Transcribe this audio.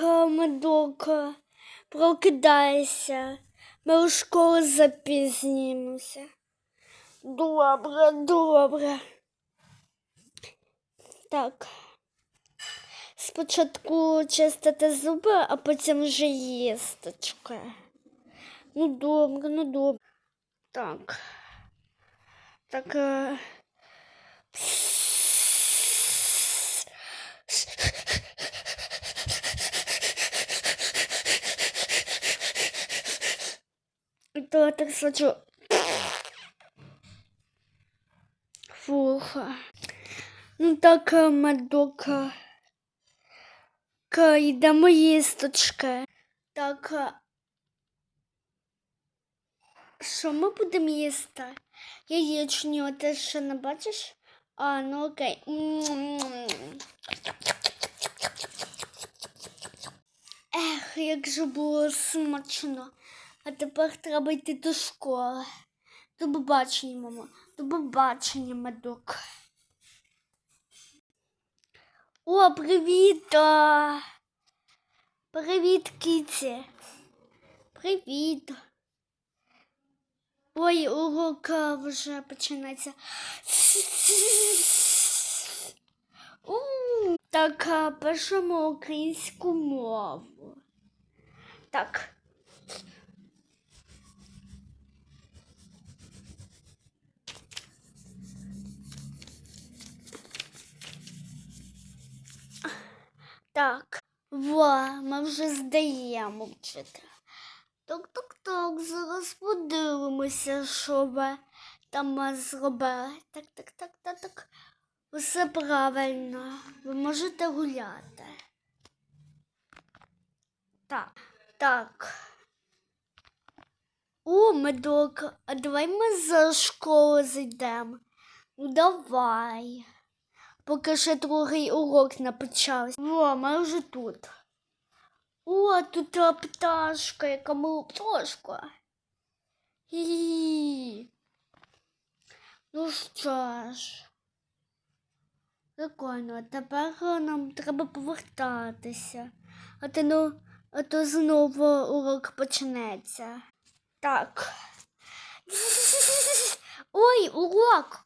Медока, прокидайся. Ми у школу запізнімося. Добре, добре. Так. Спочатку чистити зуби, а потім вже їсточка. Ну добре, ну добре. Так. Так. Е... То я так саджу. Фух. Ну так, е, медока. Йдемо їсточки. Так. Що ми будемо їсти? Яєчню, ти ще не бачиш? А, ну окей. Ех, як же було смачно. А тепер треба йти до школи. До побачення, мамо. До побачення, медок. О, привіт! Привіт, кіці. Привіт. Ой, урок вже починається. Так, пишемо українську мову. Так. Так, во, ми вже здаємо вчителя. Так, зараз подивимося, що ви там зробили. Так, так, так, так, так. Все правильно. Ви можете гуляти. Так, так. О, медок, а давай ми за школу зайдемо. Ну давай. Поки ще другий урок не почався. О, ми вже тут. О, тут та пташка, яка мила пташка. Хі-хі. Ну що ж. Прикольно, тепер нам треба повертатися. А то, ну, а то знову урок почнеться. Так. Ой, урок!